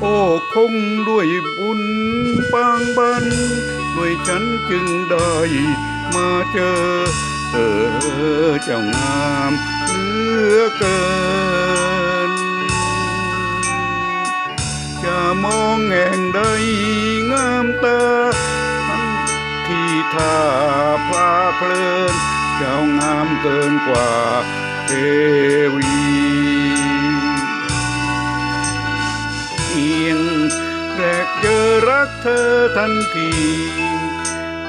โอ้คงด้วยบุญปางบันด้วยฉันจึงได้มาเจอ เออเจ้างามเหลือเกิน จะมองแห่งใดงามตาทั้งที่ท่าพลาเพลิน เจ้างามเกินกว่าเทวี ทันที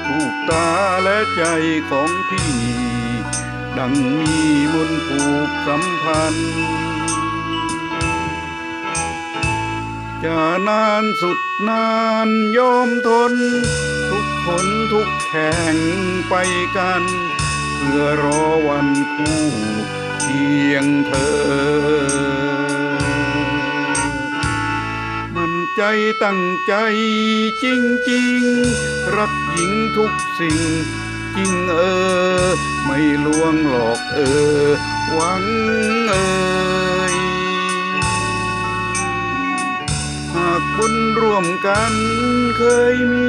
ถูกตาและใจของพี่ ดังมีมนผูกสัมพันธ์จะนานสุดนานยอมทน ทุกคนทุกแห่งไปกัน เพื่อรอวันคู่เคียงเธอ ใจตั้งใจจริงๆรักหญิงทุกสิ่ง จริงเออ ไม่ลวงหลอกเออ หวังเอ่ยหากบุญร่วมกันเคยมี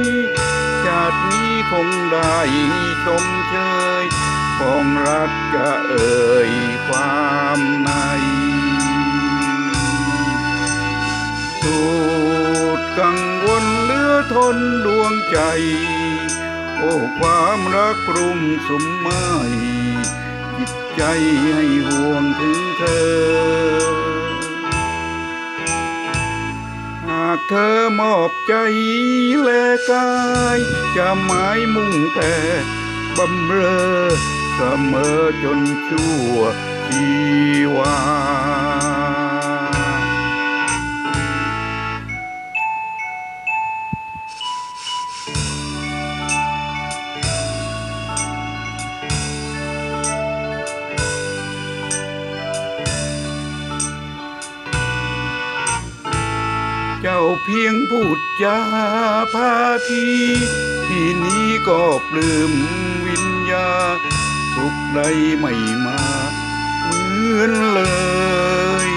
ชาตินี้คงได้ชมเชยปองรักจะเอ่ยความใน กังวลเหลือทนดวงใจ โอ้ความรักรุมสุมไม้จิตใจให้ห่วงถึงเธอ หากเธอมอบใจและกาย จะหมายมุ่งแต่บำเรอเสมอจนชั่วชีว เพียงพูดจาพาทีที่นี้ก็ปลื้มวิญญา สุขใดไม่มาเหมือนเลย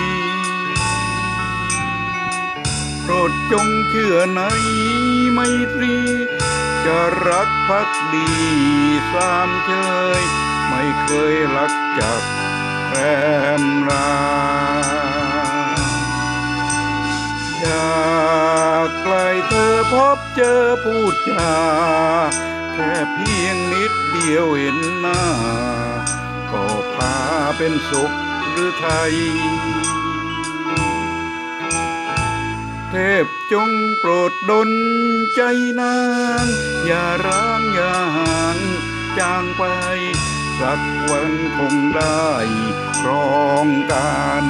โปรดจงเชื่อในไมตรี จะรักพักดีสามเชยไม่เคยรักจากแรมรา ไกลเธอพบเจอพูดจาแค่เพียงนิดเดียวเห็นหน้า ก็พาเป็นสุขหรือไทย เทพจงโปรดดลใจนางอย่าร้างอย่าห่างจางไป สักวันคงได้ครองกัน